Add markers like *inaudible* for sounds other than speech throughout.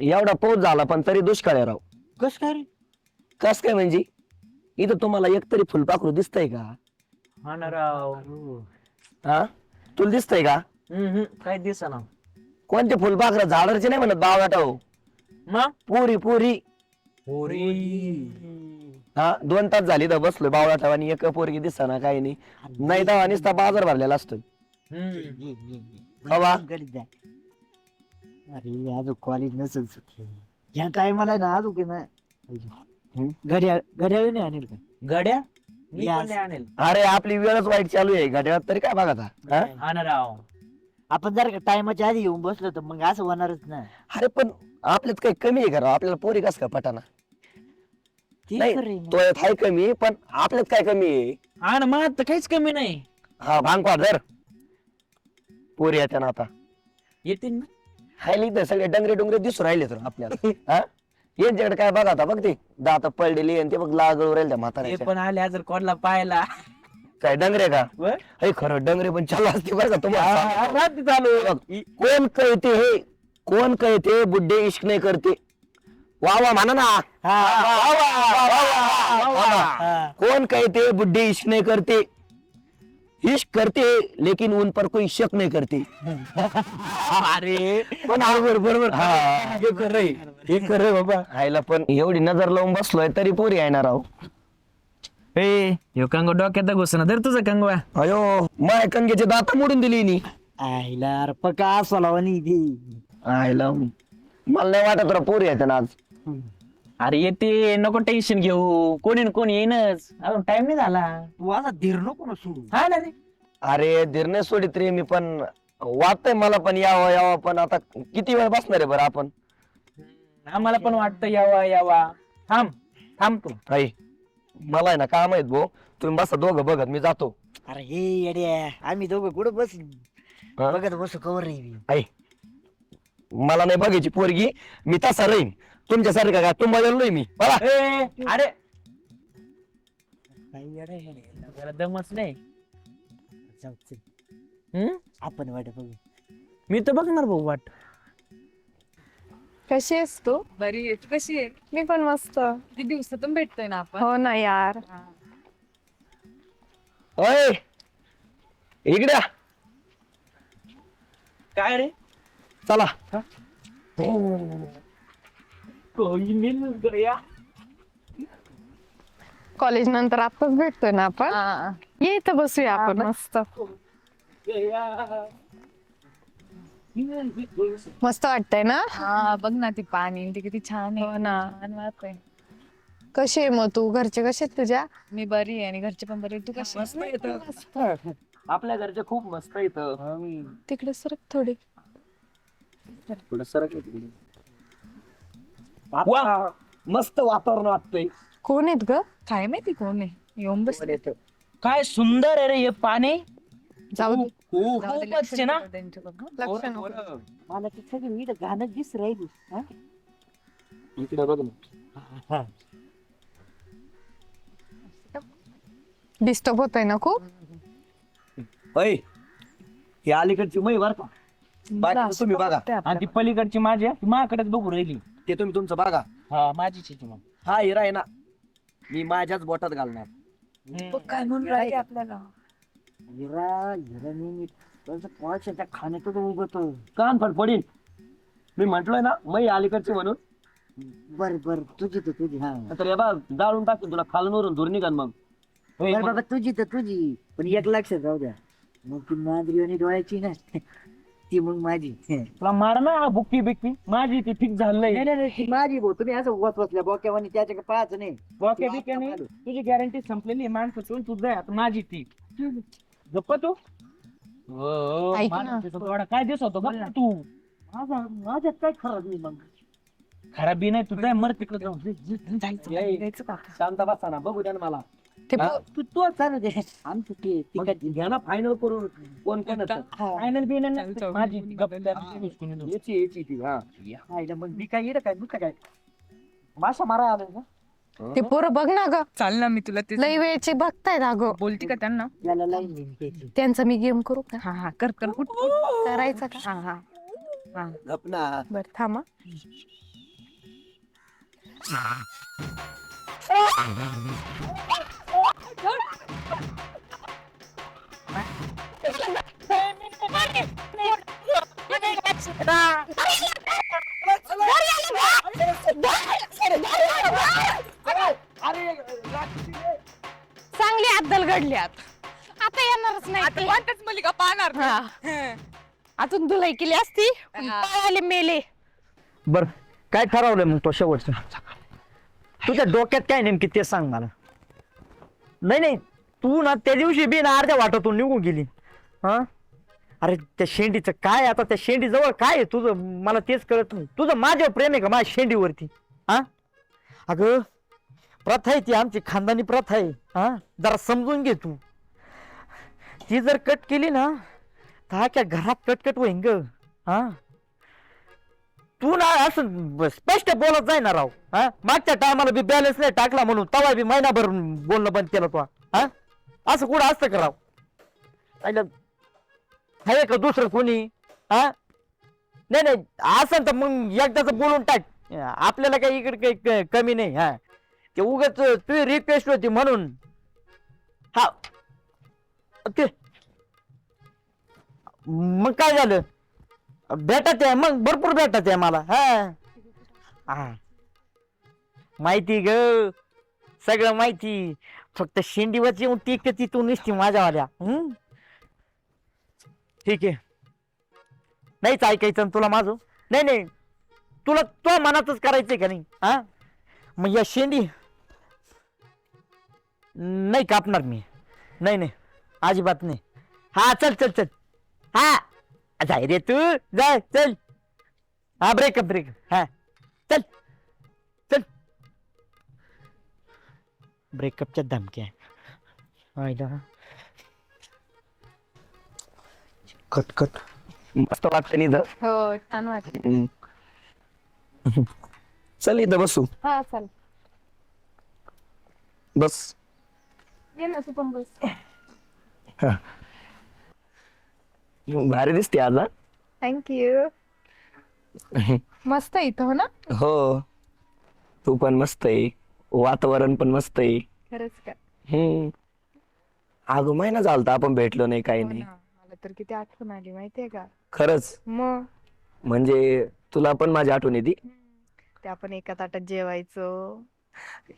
एवढा पाऊस झाला पण तरी दुष्काळ आहे राव. कस काय रे? कस काय म्हणजे? इथं तुम्हाला एकतरी फुलपाखरू दिसतंय का? हा ना राव. हा? तुला दिसतंय का? हम्म, काय दिसना. कोणते फुलपाखरं झाडाचे नाही म्हणत बावळाटा हो मग? पुरी पुरी. पोरी. हा दोन तास झाली तर बसलोय बावळाटा आणि एक पोरगी दिसना काही नाही. नाही तर नुसता बाजार भरलेला हवा. जा. अरे अजून कॉलेज नसेल सुटली. या टायमाला ना अजून की ना घड्याळ घड्याळ नाही आणेल का? गड्या मी Yes. नाही आणेल. अरे आपली वेळच वाईट चालू आहे. घड्याळात तरी काय बघा हा? हा ना राव. आपण जर का टायमाच्या आधी येऊन बसलो तर मग असं होणारच ना. अरे पण आपल्यात काही कमी आहे का राव? आपल्याला पोरी कस का पटाना? ते नाही आहे ना. तो हाय कमी पण आपल्यात काय कमी आहे? हा ना मग तर काहीच कमी नाही. हा भांग धर पोरी येत्या ना आता. येतील ना. हायली तर सगळे डंगरे डुंगरे दिसू राहिले तर आपल्याला. हा? यांच्याकडे काय बघा आता बघ ते. दात पडलेली आणि ते बघ लागू राहिले त्या ते म्हाताऱ्याच्या पण आले जर कोणला पाहायला. काय डंगरे का? हे खरं डंगरे पण चालू असते बरं का तुम्हाला रात्री चालू. बघ, कोण कळते हे? कोण कळते? बुड्ढे इश्क नाही करते. वा वा म्हणा ना. हा, वा, वा, वा, वा, वा, वा, वा. हा. कौन कहते बुड्ढे इश्क नहीं करते. इश्क करते लेकिन उन पर कोई शक नहीं करते। अरे पण बरोबर बरोबर. हे. कर रे हे कर रे बाबा. आईला पण एवढी नजर लावून बसलोय तरी पोरी येणार आहो ए ह्यो कंगो डोक्यात घुसना धर तुझा कंगवा. अयो माय कंगेचे दात मोडून दिली नी आईला अरे पका असला वनी ती. आईला मला नाही वाटत पोरी येते ना आज. अरे येते नको टेन्शन घेऊ. कोणी न कोणी येईनच. अजून टाइम नाही झाला. तू असा धीर नको ना सोडू. हा ना रे. अरे धीरने सोडित रे मी पण वाटतंय मला पण यावं यावं पण आता किती वेळ बसणार आहे बरं आपण? आम्हाला पण वाटतं यावा यावा. थांब थांब तू. आई मला आहे ना काम आहेत भाऊ तुम्ही बसा दोघं बघत मी जातो. अरे हे येड्या आम्ही दोघं कुठं बस? बघत बसू कवर नाही मी. आई मला नाही बघायची पोरगी. मी तसा राहीन. तुमच्यासारखा का? तू बदललोय मी. बघा ए, अरे. जरा दमच नाही. जाऊ चल. हम्म? आपण वाट बघू. मी तर बघणार भाऊ वाट. कशी आहेस तू? बरी आहे. तू कशी आहे? मी पण मस्त. किती दिवसातून भेटतोय ना आपण? हो ना यार. ओय! इकडे या. काय रे? चला. कॉलेज नंतर आताच भेटतोय ना आपण. ये इथं बसूया आपण मस्त. मस्त वाटतंय ना? हा बघ ना ती पाणी ते किती छान आहे. हो ना. छान वाटतंय कशी आहे मग तू? घरचे कसे आहेत तुझ्या? मी बरी आहे आणि घरचे पण बरे आहेत. तू कशी आहेस? आपल्या घरचे खूप मस्त इथं तिकडे सरक थोडी. वा. मस्त वातावरण वाटतंय. कोण आहेत ग? काय माहिती कोण आहे? येऊन बस. काय सुंदर आहे रे हे पाणी. जाऊ दे. खूपच आहे ना. लक्ष नको. मला ते सगळं मी गाणं दिस राहिली. हा? इकडे बघ ना. डिस्टर्ब होतोय ना खूप? ओय ही अलीकडची मै बर का. बाकी तुम्ही बघा. आणि ती पलीकडची माझी आहे, ती माझ्याकडेच बघू राहिली. ते तुम्ही तुमचं बघा. हा माझीच आहे ती मग. हा हिरा आहे ना. मी माझ्याच बोटात घालणार. हम्म. काय म्हणून राहिली आपल्याला. हिरा हिरा नेहमी त्यांचं कोणाच्या खाण्यातच उगतो कान फड पडीन. मी म्हंटलोय ना मै अलीकडची म्हणून. बर बर. तुझी तर तुझी हा. तर हे बघ जाळून टाकतो तुला खालून धुर निघाल मग. होय, बर मग? बाबा तुझी तर तुझी. पण एक लक्षात राहू द्या. मग ती मांजरी आणि डोळ्याची ना. ती मग माझी. नाही, तुला मार ना बुक्की बिक्की. माझी ती फिक्स झालंय नाही, नाही, ती माझी भाऊ. तुम्ही असं वच वचल्या बोक्यावानी त्याच्या पाहायचं नाही. बुक्की बिक्की नाही. तुझी गॅरंटी संपलेली आहे माणसं तू तुझं आहे, आता माझी ती. गप्प तू. हो, ऐक थोडा काय दिवस होतो? गप्प तू. माझा माझ्यात काय खरं नाही मग? खराब नाही तुझं मर तिकडे जाऊन. जायचं. जायचं का शांत बसा ना बघू द्या ना मला. ते हा? तू तो चालू दे आमचं ते मग तिकट घ्या ना फायनल करून. कोण कोण फायनल बी नाही चल, माझी. गप्प. याची याची ती हा. मग. मी काय येडं काय? दुखा काय? मासा मारा आलं ना? ते पोरं बघ ना ग. चाल ना मी तुला ते लई वेळचे बघतायत अगं बोलती का त्यांना? याला लाईन देईन त्याची त्यांचा मी गेम करू का? हा हा. कर कर. उठ, उठ. करायचा का? हा हा. गप ना. बर थांबा चांगली अद्दल घडल्यात. आता येणारच नाही. वाटच मलिका पाहणार हा. अजून धुलाई केली असती पण पळाले मेले. बर काय ठरवलंय मग तो शेवटचं? तुझ्या डोक्यात काय नेमकी ते सांग मला. नाही नाही. तू ना त्या दिवशी बी ना अर्ध्या वाटातून निघून गेली. हा? अरे त्या शेंडीचं काय आता? त्या शेंडी जवळ काय आहे? तुझं मला तेच कळत नाही. तुझं माझ्यावर प्रेम आहे का माझ्या शेंडीवरती? हा? अगं प्रथा आहे ती आमची खानदानी प्रथा आहे. हा? जरा समजून घे तू. ती जर कट केली ना तर हा क्या घरात कटकट होईन ग. हा? तू ना असं ब- स्पष्ट बोलत जाय ना राव हा? मागच्या टायमाला बी बॅलन्स नाही टाकला म्हणून तवा बी महिनाभर बोलणं बंद केलं तो हा? असं कुठं असतं का राव? पहिलं आहे का दुसरं कोणी हा? नाही नाही असं तर मग एकदाच बोलून टाक. आपल्याला काही इकडे काही क- कमी नाही हा? ते उगाच तुझी रिक्वेस्ट होती म्हणून. हा. ते मग काय झालं? भेटत आहे मग भरपूर भेटत आहे मला हा. हा. माहिती ग सगळं माहिती. फक्त शेंडीवरची येऊन ती ती तू निसती माझ्यावाल्या हम्म? ठीक आहे. नाहीच ऐकायचं ना तुला माझं. नाही नाही. तुला तो मनातच करायचंय का नाही हा? मग या शेंडी नाही कापणार मी. नाही नाही. अजिबात नाही. हा चल चल चल. हा. जाय रे तू जाय चल. हा ब्रेकअप ब्रेकअप हा चल. चल. ब्रेकअपच्या धमक्या आयला कट कट. मस्त वाटतं नि हो छान वाटत चल इथं बसू. हा चल. बस. ये ना तू पण बस. भारी दिसते आज हा? थँक्यू *laughs* मस्त आहे इथं हो ना? हो. तू पण मस्त आहे. वातावरण पण मस्त आहे. खरंच का? हम्म. अगं महिना झालता आपण भेटलो नाही काही हो नाही ना. मला तर किती आठवण आली माहितीये का? खरंच. मग म्हणजे तुला पण माझी आठवण येते? ते आपण एका ताटात जेवायचो.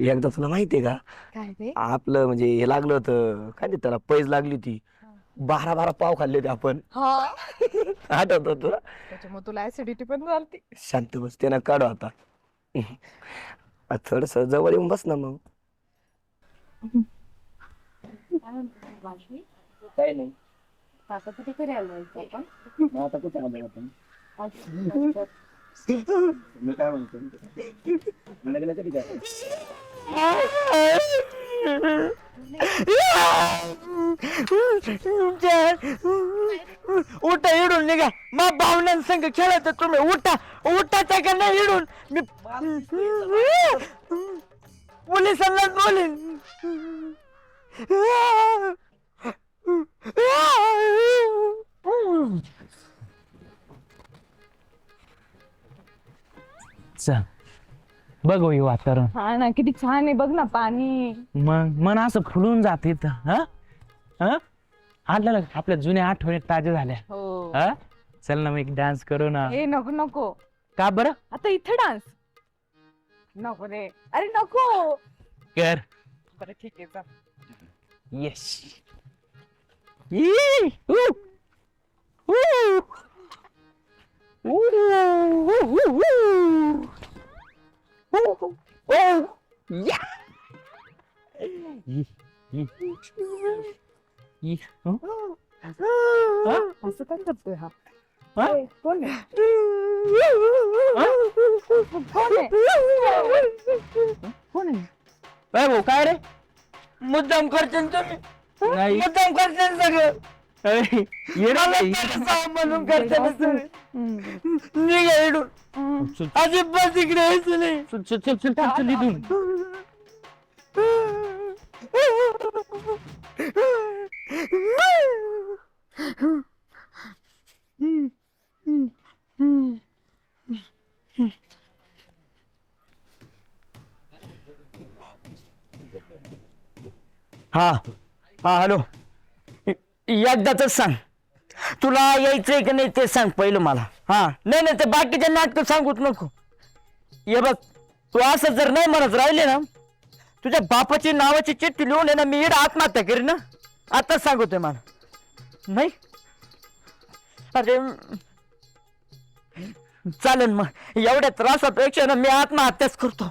एकदा तुला माहितीये का? काय रे आपलं म्हणजे हे लागलं होतं. काय ते त्याला पैज लागली होती. बारा बारा पाव खाल्ले होते आपण. हा. *laughs* आठवत तुला त्याच्यामुळे तुला ऍसिडिटी पण झाली शांत बस त्यानं काढू आता. थोडस जवळ येऊन बस ना मग. काही नाही. आता कुठे आलोय आपण? मी काय म्हणतो? ठिकाणी. उठा इडून निघा मग भावनां संग खेळत तुम्ही उठा उठाचा का नाही इडून मी पोलिसांना बोलेन बघ हो हे वातावरण. हा ना किती छान आहे बघ ना पाणी. मग मन असं फुलून जात इथं हा? हा? आपल्याला आपल्या जुन्या आठवणी ताज्या झाल्या. हो. हा? चल ना मग एक डान्स करू ना. ए नको नको. का बरं? आता इथे डान्स. नको रे. अरे नको. कर. बरं ठीक आहे चल. येस असं काय करतोय हा कोण कोण आहे काय भाऊ काय रे? मुद्दाम करते ना तुम्ही. नाही मुद्दाम करते ना सगळं. अरे, ये रे, मला ये. तर साव म्हणून. चल, अजिबात इकडे यायचं नाही चल, चल, चल, चल, चल, चल इथून. हा हा हॅलो एकदाच सांग. तुला यायचंय का नाही ते सांग पहिलं मला. हा. नाही नाही ते बाकीच्या नाटक सांगूच नको. ये बघ तू असं जर नाही म्हणत राहिले ना तुझ्या बापाची नावाची चिठ्ठी लिहून आहे ना मी इड आत्महत्या करीन ना. आताच सांगतोय मला. नाही? अरे चालेल मग. एवढ्या त्रासापेक्षा ना मी आत्महत्याच करतो.